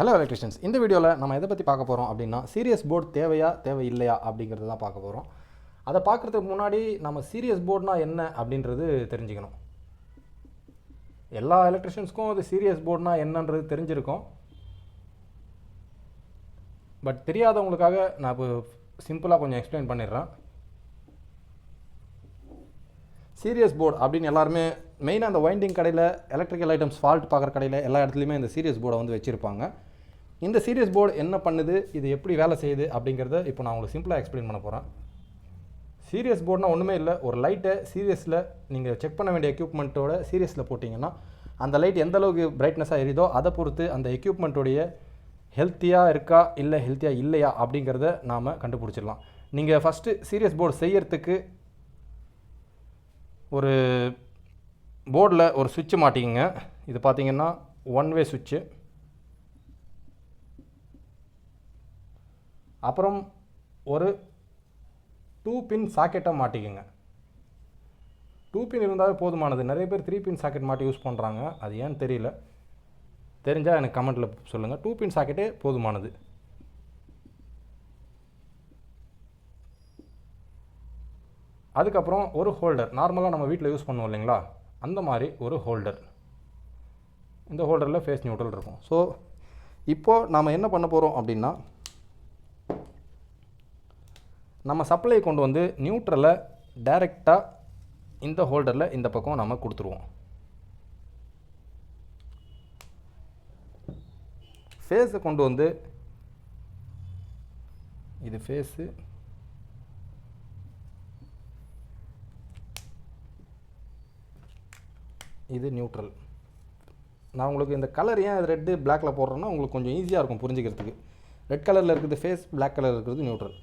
Hello electricians இந்த வீடியோவில் நம்ம எதை பற்றி பார்க்க போகிறோம் அப்படின்னா சீரியஸ் போர்டு தேவையா தேவை இல்லையா அப்படிங்கிறது தான் பார்க்க போகிறோம் அதை பார்க்குறதுக்கு முன்னாடி நம்ம சீரியஸ் போர்டுனா என்ன அப்படின்றது தெரிஞ்சுக்கணும். எல்லா எலக்ட்ரிஷியன்ஸ்க்கும் அது சீரியஸ் போர்டுனா என்னன்றது தெரிஞ்சிருக்கும். பட் தெரியாதவங்களுக்காக நான் இப்போ சிம்பிளாக கொஞ்சம் எக்ஸ்பிளைன் பண்ணிடுறேன். சீரியஸ் போர்டு அப்படின்னு எல்லாருமே மெயினாக அந்த வைண்டிங் கடையில் எலக்ட்ரிக்கல் ஐட்டம்ஸ் ஃபால்ட் பார்க்குற கடையில் எல்லா இடத்துலையுமே இந்த சீரியஸ் போர்டை வந்து வச்சுருப்பாங்க. இந்த சீரியஸ் போர்டு என்ன பண்ணுது இது எப்படி வேலை செய்யுது அப்படிங்கிறத இப்போ நான் உங்களுக்கு சிம்பிளாக எக்ஸ்பிளைன் பண்ண போகிறேன் சீரியஸ் போர்டுனா ஒன்றுமே இல்லை. ஒரு லைட்டை சீரியஸில் நீங்கள் செக் பண்ண வேண்டிய எக்யூப்மெண்ட்டோட சீரியஸில் போட்டிங்கன்னா அந்த லைட் எந்த அளவுக்கு பிரைட்னஸாக எரியுதோ அதை பொறுத்து அந்த எக்யூப்மெண்ட்டோடைய ஹெல்த்தியாக இருக்கா இல்லை ஹெல்த்தியாக இல்லையா அப்படிங்கிறத நாம் கண்டுபிடிச்சிடலாம். நீங்கள் ஃபஸ்ட்டு சீரியஸ் போர்டு செய்யறதுக்கு ஒரு போர்டில் ஒரு சுவிட்சு மாட்டிக்கிங்க. இது பார்த்தீங்கன்னா ஒன் வே சுவிட்சு அப்புறம் ஒரு டூ பின் சாக்கெட்டை மாட்டிக்கோங்க. டூ பின் இருந்தாலே போதுமானது. நிறைய பேர் த்ரீ பின் சாக்கெட் மாட்டி யூஸ் பண்ணுறாங்க அது ஏன்னு தெரியல. தெரிஞ்சால் எனக்கு கமெண்ட்டில் சொல்லுங்கள் டூ பின் சாக்கெட்டே போதுமானது. அதுக்கப்புறம் ஒரு ஹோல்டர் நார்மலாக நம்ம வீட்டில் யூஸ் பண்ணுவோம் இல்லைங்களா? அந்த மாதிரி ஒரு ஹோல்டர் இந்த ஹோல்டரில் ஃபேஸ் நியூட்ரல் இருக்கும். ஸோ இப்போது நாம் என்ன பண்ண போகிறோம் அப்படின்னா நம்ம சப்ளை கொண்டு வந்து நியூட்ரலை டைரெக்டாக இந்த ஹோல்டரில் இந்த பக்கம் நம்ம கொடுத்துருவோம். ஃபேஸை கொண்டு வந்து இது ஃபேஸு இது நியூட்ரல் நான் உங்களுக்கு இந்த கலர் ஏன் ரெட்டு பிளாக்கில் போடுறேன்னா உங்களுக்கு கொஞ்சம் ஈஸியாக இருக்கும் புரிஞ்சுக்கிறதுக்கு. ரெட் கலரில் இருக்கிறது ஃபேஸ் பிளாக் கலரில் இருக்கிறது நியூட்ரல்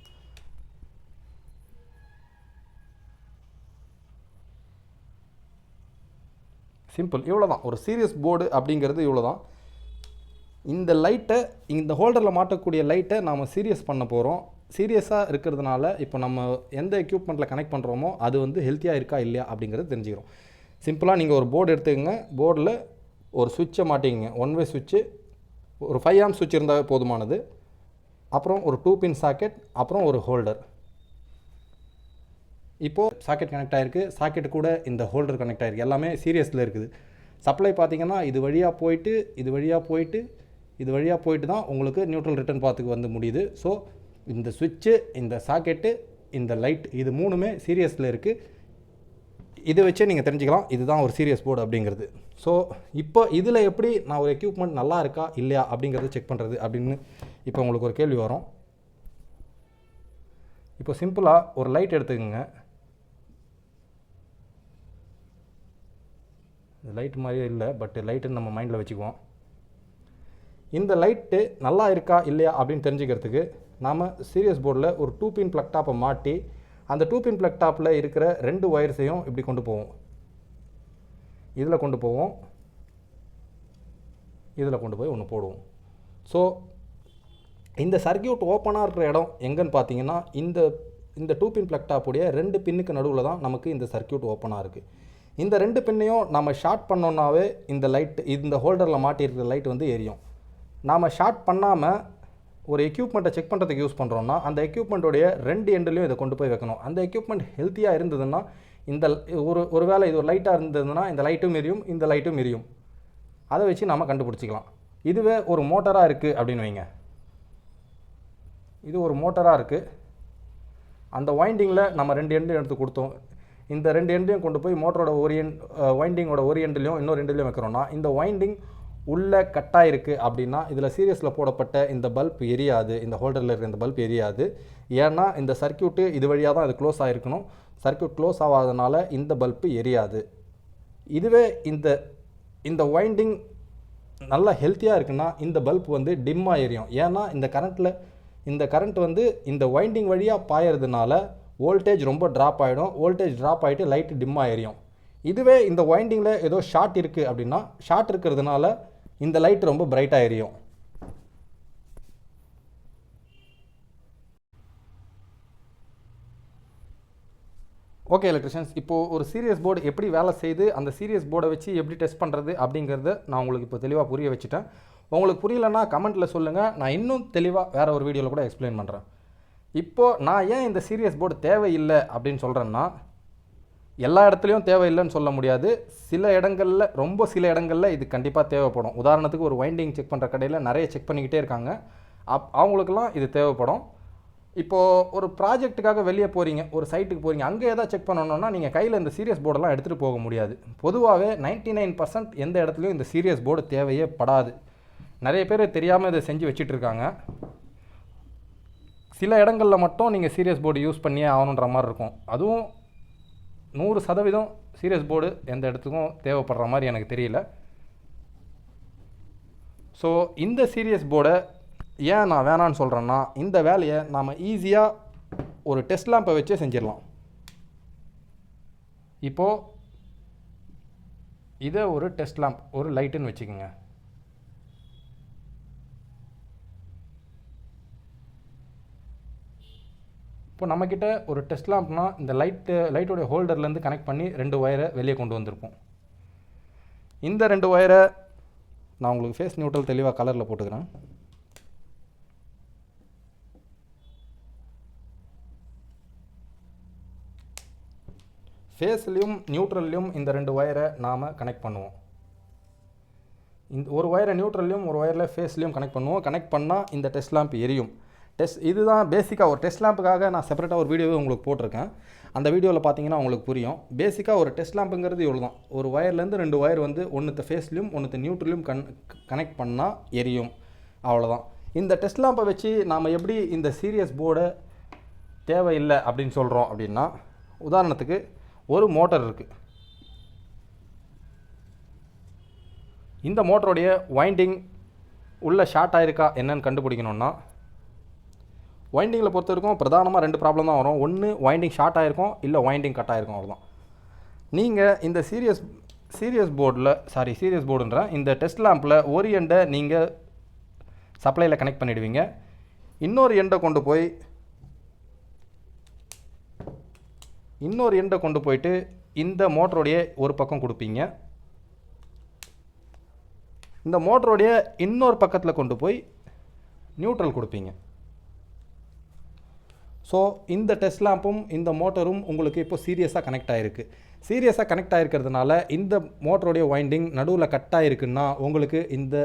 சிம்பிள். இவ்வளோ தான் ஒரு சீரியஸ் போர்டு அப்படிங்கிறது இவ்வளோ தான் இந்த லைட்டை இந்த ஹோல்டரில் மாட்டக்கூடிய லைட்டை நாம் சீரியஸ் பண்ண போகிறோம் சீரியஸாக இருக்கிறதுனால இப்போ நம்ம எந்த எக்யூப்மெண்ட்டில் கனெக்ட் பண்ணுறோமோ அது வந்து ஹெல்த்தியாக இருக்கா இல்லையா அப்படிங்கிறது தெரிஞ்சுக்கிறோம். சிம்பிளாக நீங்கள் ஒரு போர்டு எடுத்துக்கங்க. போர்டில் ஒரு சுவிட்சை மாட்டிங்க ஒன் வே சுவிட்சு ஒரு ஃபைவ் ஆம் சுவிட்ச் இருந்தால் போதுமானது. அப்புறம் ஒரு டூ பின் சாக்கெட் அப்புறம் ஒரு ஹோல்டர் இப்போது சாக்கெட் கனெக்ட் ஆகிருக்கு சாக்கெட் கூட இந்த ஹோல்டர் கனெக்ட் ஆகிருக்கு எல்லாமே சீரியஸில் இருக்குது. சப்ளை பார்த்தீங்கன்னா இது வழியாக போயிட்டு இது வழியாக போயிட்டு இது வழியாக போயிட்டு தான் உங்களுக்கு நியூட்ரல் ரிட்டர்ன் பாத்துக்கு வந்து முடியுது. ஸோ இந்த சுவிட்சு இந்த சாக்கெட்டு இந்த லைட் இது மூணுமே சீரியஸில் இருக்குது இதை வச்சே நீங்கள் தெரிஞ்சுக்கலாம். இதுதான் ஒரு சீரியஸ் போர்டு அப்படிங்கிறது. ஸோ இப்போ இதில் எப்படி நான் ஒரு எக்யூப்மெண்ட் நல்லா இருக்கா இல்லையா அப்படிங்கிறத செக் பண்ணுறது அப்படின்னு இப்போ உங்களுக்கு ஒரு கேள்வி வரும். இப்போ சிம்பிளாக ஒரு லைட் எடுத்துக்கோங்க. லைட் மாதிரியே இல்லை பட் லைட்டுன்னு நம்ம மைண்டில் வச்சுக்குவோம். இந்த லைட்டு நல்லா இருக்கா இல்லையா அப்படின்னு தெரிஞ்சுக்கிறதுக்கு நாம் சீரியஸ் போர்டில் ஒரு டூ பின் ப்ளக் டாப்பை மாட்டி அந்த டூ பின் ப்ளக் டாப்பில் இருக்கிற ரெண்டு ஒயர்ஸையும் இப்படி கொண்டு போவோம். இதில் கொண்டு போவோம். இதில் கொண்டு போய் ஒன்று போடுவோம். ஸோ இந்த சர்க்கியூட் ஓப்பனாக இருக்கிற இடம் எங்கன்னு பார்த்தீங்கன்னா இந்த இந்த டூ பின் ப்ளக் டாப்புடைய ரெண்டு பின்னுக்கு நடுவில் தான் நமக்கு இந்த சர்க்கியூட் ஓப்பனாக இருக்குது இந்த ரெண்டு பின்னையும் நம்ம ஷார்ட் பண்ணோன்னாவே இந்த லைட் இந்த ஹோல்டரில் மாட்டியிருக்கிற லைட் வந்து எரியும். நாம் ஷார்ட் பண்ணாமல் ஒரு எக்யூப்மெண்ட்டை செக் பண்ணுறதுக்கு யூஸ் பண்ணுறோன்னா அந்த எக்யூப்மெண்ட்டோடைய ரெண்டு எண்டுலையும் இதை கொண்டு போய் வைக்கணும். அந்த எக்யூப்மெண்ட் ஹெல்த்தியாக இருந்ததுன்னா இந்த ஒரு ஒரு வேளை இது ஒரு லைட்டாக இருந்ததுன்னா இந்த லைட்டும் எரியும் இந்த லைட்டும் எரியும். அதை வச்சு நம்ம கண்டுபிடிச்சிக்கலாம். இதுவே ஒரு மோட்டராக இருக்குது அப்படின்னு வைங்க. இது ஒரு மோட்டராக இருக்குது அந்த வைண்டிங்கில் நம்ம ரெண்டு எண்டு எடுத்து கொடுத்தோம். இந்த ரெண்டு எண்டையும் கொண்டு போய் மோட்டரோட ஒரியன் வைண்டிங்கோட ஒரு எண்டுலையும் இன்னொரு எண்டுலையும் வைக்கிறோன்னா இந்த வைண்டிங் உள்ளே கட்டாக இருக்குது அப்படின்னா இதில் சீரியஸில் போடப்பட்ட இந்த பல்ப் எரியாது இந்த ஹோல்டரில் இருக்கிற இந்த பல்ப் எரியாது. ஏன்னா இந்த சர்க்கியூட்டு இது வழியாக தான் இது க்ளோஸ் ஆகிருக்கணும் சர்க்கியூட் க்ளோஸ் ஆகாதனால இந்த பல்ப்பு எரியாது. இதுவே இந்த இந்த வைண்டிங் நல்லா ஹெல்த்தியாக இருக்குன்னா இந்த பல்ப் வந்து டிம்மாக எரியும். ஏன்னா இந்த கரண்ட்டில் இந்த கரண்ட் வந்து இந்த வைண்டிங் வழியாக பாயறதுனால வோல்டேஜ் ரொம்ப ட்ராப் ஆகிடும் வோல்டேஜ் ட்ராப் ஆகிட்டு லைட்டு டிம்மாக எரியும் இதுவே இந்த வைண்டிங்கில் ஏதோ ஷார்ட் இருக்குது அப்படின்னா ஷார்ட் இருக்கிறதுனால இந்த லைட் ரொம்ப பிரைட்டாக எரியும் ஓகே எலக்ட்ரிஷியன்ஸ் இப்போது ஒரு சீரியஸ் போர்டு எப்படி வேலை செய்து அந்த சீரியஸ் போர்டை வச்சு எப்படி டெஸ்ட் பண்ணுறது அப்படிங்கிறத நான் உங்களுக்கு இப்போ தெளிவாக புரிய வச்சுட்டேன். உங்களுக்கு புரியலன்னா கமெண்ட்டில் சொல்லுங்கள் நான் இன்னும் தெளிவாக வேறு ஒரு வீடியோவில் கூட எக்ஸ்பிளைன் பண்ணுறேன் இப்போது நான் ஏன் இந்த சீரியஸ் போர்டு தேவையில்லை அப்படின்னு சொல்கிறேன்னா எல்லா இடத்துலையும் தேவையில்லைன்னு சொல்ல முடியாது. சில இடங்களில் ரொம்ப சில இடங்களில் இது கண்டிப்பாக தேவைப்படும். உதாரணத்துக்கு ஒரு வைண்டிங் செக் பண்ணுற கடையில் நிறைய செக் பண்ணிக்கிட்டே இருக்காங்க. அப் அவங்களுக்கெல்லாம் இது தேவைப்படும். இப்போது ஒரு ப்ராஜெக்ட்டுக்காக வெளியே போகிறீங்க ஒரு சைட்டுக்கு போகிறீங்க அங்கே எதாவது செக் பண்ணணும்னா நீங்கள் கையில் இந்த சீரியஸ் போர்டெல்லாம் எடுத்துகிட்டு போக முடியாது. பொதுவாகவே நைன்ட்டி நைன் பர்சன்ட் எந்த இடத்துலையும் இந்த சீரியஸ் போர்டு தேவையே படாது. நிறைய பேர் தெரியாமல் இதை செஞ்சு வச்சிட்டு இருக்காங்க. சில இடங்களில் மட்டும் நீங்கள் சீரியஸ் போர்டு யூஸ் பண்ணியே ஆகணுன்ற மாதிரி இருக்கும். அதுவும் நூறு சதவீதம் சீரியஸ் போர்டு எந்த இடத்துக்கும் தேவைப்படுற மாதிரி எனக்கு தெரியல. ஸோ இந்த சீரியஸ் போர்டை ஏன் நான் வேணான்னு சொல்கிறேன்னா இந்த வேலையை நாம் ஈஸியாக ஒரு டெஸ்ட் லேம்பை வச்சே செஞ்சிடலாம். இப்போது இதை ஒரு டெஸ்ட் லேம்ப் ஒரு லைட்டுன்னு வச்சுக்கோங்க. இப்போ நம்மக்கிட்ட ஒரு டெஸ்ட் லேம்ப்னா இந்த லைட்டு லைட்டோடைய ஹோல்டர்லேருந்து கனெக்ட் பண்ணி ரெண்டு ஒயரை வெளியே கொண்டு வந்திருப்போம். இந்த ரெண்டு ஒயரை நான் உங்களுக்கு ஃபேஸ் நியூட்ரல் தெளிவாக கலரில் போட்டுக்கிறேன். ஃபேஸ்லேயும் நியூட்ரல்லையும் இந்த ரெண்டு ஒயரை நாம் கனெக்ட் பண்ணுவோம். இந்த ஒரு ஒயரை நியூட்ரல்லையும் ஒரு ஒயரில் ஃபேஸ்லேயும் கனெக்ட் பண்ணுவோம். கனெக்ட் பண்ணால் இந்த டெஸ்ட் லாம்ப் எரியும். டெஸ்ட் இதுதான் பேசிக்காக ஒரு டெஸ்ட் லேம்புக்காக நான் செப்பரேட்டாக ஒரு வீடியோவே உங்களுக்கு போட்டிருக்கேன். அந்த வீடியோவில் பார்த்தீங்கன்னா உங்களுக்கு புரியும். பேசிக்காக ஒரு டெஸ்ட் லேம்புங்கிறது இவ்வளோ தான் ஒரு ஒயர்லேருந்து ரெண்டு ஒயர் வந்து ஒன்றுத்த ஃபேஸ்லையும் ஒன்றுத்த நியூட்ரலையும் கன் கனெக்ட் பண்ணால் எரியும். அவ்வளோதான் இந்த டெஸ்ட் லேம்பை வச்சு நாம் எப்படி இந்த சீரியஸ் போர்டை தேவையில்லை அப்படின்னு சொல்கிறோம் அப்படின்னா உதாரணத்துக்கு ஒரு மோட்டர் இருக்குது இந்த மோட்டருடைய வைண்டிங் உள்ள ஷார்ட் ஆயிருக்கா என்னன்னு கண்டுபிடிக்கணுன்னா வைண்டிங்கில் பொறுத்த வரைக்கும் பிரதானமாக ரெண்டு ப்ராப்ளம் தான் வரும். ஒன்று வைண்டிங் ஷார்ட் ஆயிருக்கும் இல்லை வைண்டிங் கட் ஆகிருக்கும் அவ்வளோதான் நீங்கள் இந்த சீரியஸ் சீரியஸ் போர்டில் சாரி சீரியஸ் போர்டுன்ற இந்த டெஸ்ட் லேம்பில் ஒரு எண்டை நீங்கள் சப்ளையில் கனெக்ட் பண்ணிடுவீங்க. இன்னொரு எண்டை கொண்டு போய் இன்னொரு எண்டை கொண்டு போயிட்டு இந்த மோட்டருடைய ஒரு பக்கம் கொடுப்பீங்க. இந்த மோட்டருடைய இன்னொரு பக்கத்தில் கொண்டு போய் நியூட்ரல் கொடுப்பீங்க. ஸோ இந்த டெஸ்ட் லேம்பும் இந்த மோட்டரும் உங்களுக்கு இப்போ சீரியஸாக கனெக்ட் ஆகிருக்கு சீரியஸாக கனெக்ட் ஆகிருக்கிறதுனால இந்த மோட்டருடைய வைண்டிங் நடுவில் கட் ஆகிருக்குன்னா உங்களுக்கு இந்த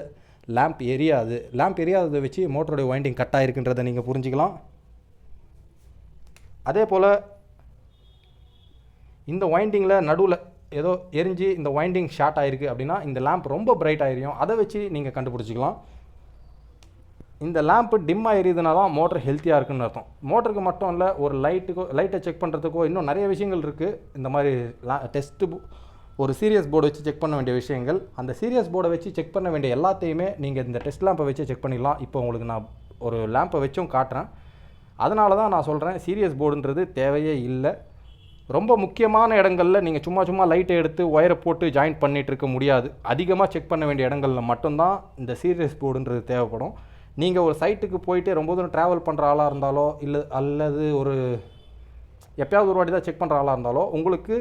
லேம்ப் எரியாது. லேம்ப் எரியாததை வச்சு மோட்டருடைய வைண்டிங் கட் ஆகிருக்குன்றதை நீங்கள் புரிஞ்சுக்கலாம். அதே போல் இந்த வைண்டிங்கில் நடுவில் ஏதோ எரிஞ்சு இந்த வைண்டிங் ஷார்ட் ஆகிருக்கு அப்படின்னா இந்த லேம்ப் ரொம்ப பிரைட் ஆகிரும் அதை வச்சு நீங்கள் கண்டுபிடிச்சிக்கலாம். இந்த லேம்ப்பு டிம் ஆகிருதுனா தான் மோட்டர் ஹெல்த்தியாக இருக்குன்னு அர்த்தம். மோட்டருக்கு மட்டும் இல்லை ஒரு லைட்டுக்கோ லைட்டை செக் பண்ணுறதுக்கோ இன்னும் நிறைய விஷயங்கள் இருக்குது இந்த மாதிரி டெஸ்ட்டு ஒரு சீரியஸ் போர்டு வச்சு செக் பண்ண வேண்டிய விஷயங்கள். அந்த சீரியஸ் போர்டை வச்சு செக் பண்ண வேண்டிய எல்லாத்தையுமே நீங்கள் இந்த டெஸ்ட் லேம்பை வச்சு செக் பண்ணிடலாம். இப்போ உங்களுக்கு நான் ஒரு லேம்பை வச்சும் காட்டுறேன். அதனால தான் நான் சொல்கிறேன் சீரியஸ் போர்டுன்றது தேவையே இல்லை. ரொம்ப முக்கியமான இடங்களில் நீங்கள் சும்மா சும்மா லைட்டை எடுத்து ஒயரை போட்டு ஜாயின் பண்ணிகிட்டு இருக்க முடியாது. அதிகமாக செக் பண்ண வேண்டிய இடங்களில் மட்டும்தான் இந்த சீரியஸ் போர்டுன்றது தேவைப்படும். நீங்கள் ஒரு சைட்டுக்கு போயிட்டு ரொம்ப தூரம் ட்ராவல் பண்ணுற ஆளாக இருந்தாலோ இல்லை அல்லது ஒரு எப்பயாவது ஒரு வாட்டி தான் செக் பண்ணுற ஆளாக இருந்தாலோ உங்களுக்கு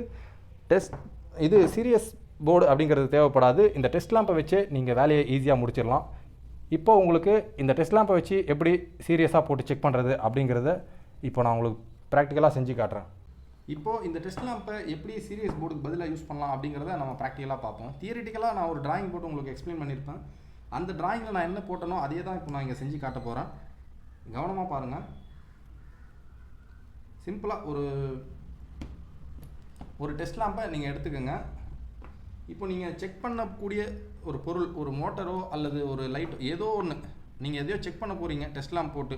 டெஸ்ட் இது சீரியஸ் போர்டு அப்படிங்கிறது தேவைப்படாது. இந்த டெஸ்ட் லேம்பை வச்சு நீங்கள் வேலையை ஈஸியாக முடிச்சிடலாம். இப்போ உங்களுக்கு இந்த டெஸ்ட் லேம்பை வச்சு எப்படி சீரியஸாக போட்டு செக் பண்ணுறது அப்படிங்கிறத இப்போ நான் உங்களுக்கு ப்ராக்டிக்கலாக செஞ்சு காட்டுறேன். இப்போது இந்த டெஸ்ட் லேம்பை எப்படி சீரியஸ் போர்டுக்கு பதிலாக யூஸ் பண்ணலாம் அப்படிங்கிறத நம்ம ப்ராக்டிக்கலாக பார்ப்போம். தியரிட்டிக்கலாக நான் ஒரு டிராயிங் போட்டு உங்களுக்கு எக்ஸ்பிளைன் பண்ணியிருப்பேன். அந்த டிராயிங்கில் நான் என்ன போட்டனோ அதே தான் இப்போ நான் இங்கே செஞ்சு காட்ட போகிறேன் கவனமாக பாருங்கள் சிம்பிளாக ஒரு ஒரு டெஸ்ட் லேம்பை நீங்கள் எடுத்துக்கோங்க. இப்போ நீங்கள் செக் பண்ணக்கூடிய ஒரு பொருள் ஒரு மோட்டரோ அல்லது ஒரு லைட்டோ ஏதோ ஒன்று நீங்கள் எதையோ செக் பண்ண போகிறீங்க டெஸ்ட் லேம்ப் போட்டு.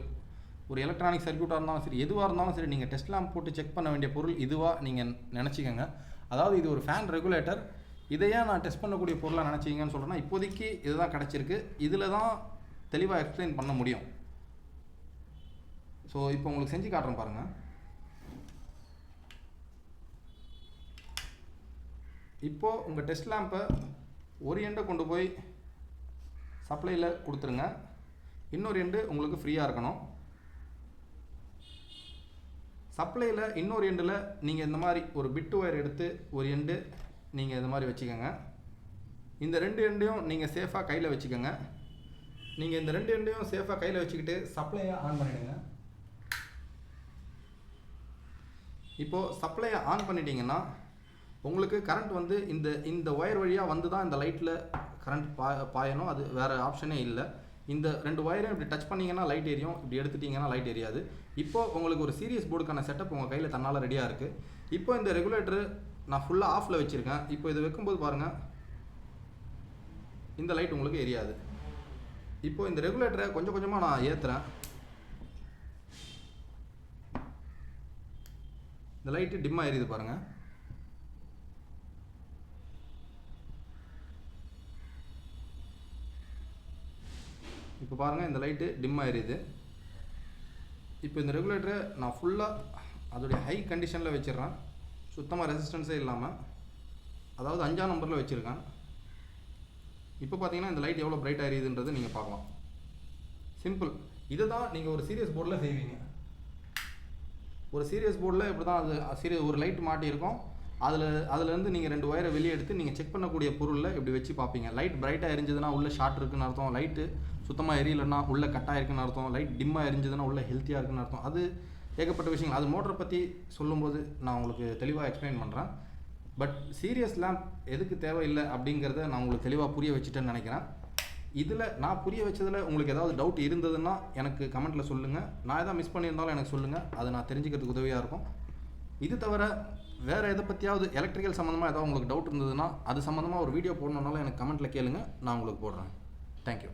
ஒரு எலக்ட்ரானிக் சர்க்யூட்டாக இருந்தாலும் சரி எதுவாக இருந்தாலும் சரி நீங்கள் டெஸ்ட் லேம்ப் போட்டு செக் பண்ண வேண்டிய பொருள் இதுவாக நீங்கள் நினச்சிக்கோங்க. அதாவது இது ஒரு ஃபேன் ரெகுலேட்டர் இதையே நான் டெஸ்ட் பண்ணக்கூடிய பொருளாக நினச்சிங்கன்னு சொல்கிறேன்னா இப்போதைக்கு இதுதான் கிடச்சிருக்கு. இதில் தான் தெளிவாக எக்ஸ்பிளைன் பண்ண முடியும். ஸோ இப்போ உங்களுக்கு செஞ்சு காட்டுறேன் பாருங்கள் இப்போது உங்கள் டெஸ்ட் லேம்பை ஒரு எண்டை கொண்டு போய் சப்ளையில் கொடுத்துருங்க. இன்னொரு எண்டு உங்களுக்கு ஃப்ரீயாக இருக்கணும். சப்ளையில் இன்னொரு எண்டில் நீங்கள் இந்த மாதிரி ஒரு பிட்டு ஒயர் எடுத்து ஒரு எண்டு நீங்கள் இது மாதிரி வச்சுக்கோங்க. இந்த ரெண்டு எண்டையும் நீங்கள் சேஃபாக கையில் வச்சுக்கோங்க. நீங்கள் இந்த ரெண்டு எண்டையும் சேஃபாக கையில் வச்சுக்கிட்டு சப்ளையை ஆன் பண்ணிடுங்க. இப்போது சப்ளையை ஆன் பண்ணிட்டீங்கன்னா உங்களுக்கு கரண்ட் வந்து இந்த இந்த ஒயர் வழியாக வந்து தான் இந்த லைட்டில் கரண்ட் பா பாயணும். அது வேறு ஆப்ஷனே இல்லை. இந்த ரெண்டு ஒயரையும் இப்படி டச் பண்ணீங்கன்னா லைட் எரியும். இப்படி எடுத்துட்டிங்கன்னா லைட் எரியாது. இப்போது உங்களுக்கு ஒரு சீரியஸ் போர்டுக்கான செட்டப் உங்கள் கையில் தன்னால் ரெடியாக இருக்குது இப்போ இந்த ரெகுலேட்டரு நான் ஃபுல்லாக ஆஃபில் வச்சுருக்கேன். இப்போ இது வைக்கும்போது பாருங்கள் இந்த லைட் உங்களுக்கு எரியாது. இப்போ இந்த ரெகுலேட்டரை கொஞ்சம் கொஞ்சமாக நான் ஏற்றுறேன் இந்த லைட்டு டிம்மாக எரியுது பாருங்கள் இப்போ பாருங்கள் இந்த லைட்டு டிம்மாக எரியுது இப்போ இந்த ரெகுலேட்டரை நான் ஃபுல்லாக அதோடைய ஹை கண்டிஷனில் வச்சிடுறேன். சுத்தமாக ரெசிஸ்டன்ஸே இல்லாமல் அதாவது அஞ்சாம் நம்பரில் வச்சுருக்கேன். இப்போ பார்த்தீங்கன்னா இந்த லைட் எவ்வளோ பிரைட் எரியுதுன்றது நீங்கள் பார்க்கலாம். சிம்பிள் இதை தான் நீங்கள் ஒரு சீரியஸ் போர்டில் செய்வீங்க. ஒரு சீரியஸ் போர்டில் இப்படி தான் அது சீரியஸ் ஒரு லைட் மாட்டியிருக்கோம் அதில் அதுலேருந்து நீங்கள் ரெண்டு ஒயரை வெளியே எடுத்து நீங்கள் செக் பண்ணக்கூடிய பொருளில் இப்படி வச்சு பார்ப்பீங்க. லைட் பிரைட்டாக எரிஞ்சதுன்னா உள்ள ஷார்ட் இருக்குன்னு அர்த்தம். லைட்டு சுத்தமாக எரியலைன்னா உள்ள கட்டாக இருக்குன்னு அர்த்தம். லைட் டிம்மாக எரிஞ்சதுன்னா உள்ள ஹெல்த்தியாக இருக்குன்னு அர்த்தம். அது ஏகப்பட்ட விஷயங்கள். அது மோட்டரை பற்றி சொல்லும்போது நான் உங்களுக்கு தெளிவாக எக்ஸ்பிளைன் பண்ணுறேன் பட் சீரியஸ் லேம்ப் எதுக்கு தேவையில்லை அப்படிங்கிறத நான் உங்களுக்கு தெளிவாக புரிய வச்சுட்டேன்னு நினைக்கிறேன். இதில் நான் புரிய வச்சதில் உங்களுக்கு ஏதாவது டவுட் இருந்ததுன்னா எனக்கு கமெண்ட்டில் சொல்லுங்கள் நான் எதாவது மிஸ் பண்ணியிருந்தாலும் எனக்கு சொல்லுங்கள் அதை நான் தெரிஞ்சுக்கிறதுக்கு உதவியாக இருக்கும். இது தவிர வேறு எதை பற்றியாவது எலக்ட்ரிக்கல் சம்மந்தமாக ஏதாவது உங்களுக்கு டவுட் இருந்ததுன்னா அது சம்மந்தமாக ஒரு வீடியோ போடணுன்னாலும் எனக்கு கமெண்ட்டில் கேளுங்கள் நான் உங்களுக்கு போடுறேன். தேங்க்யூ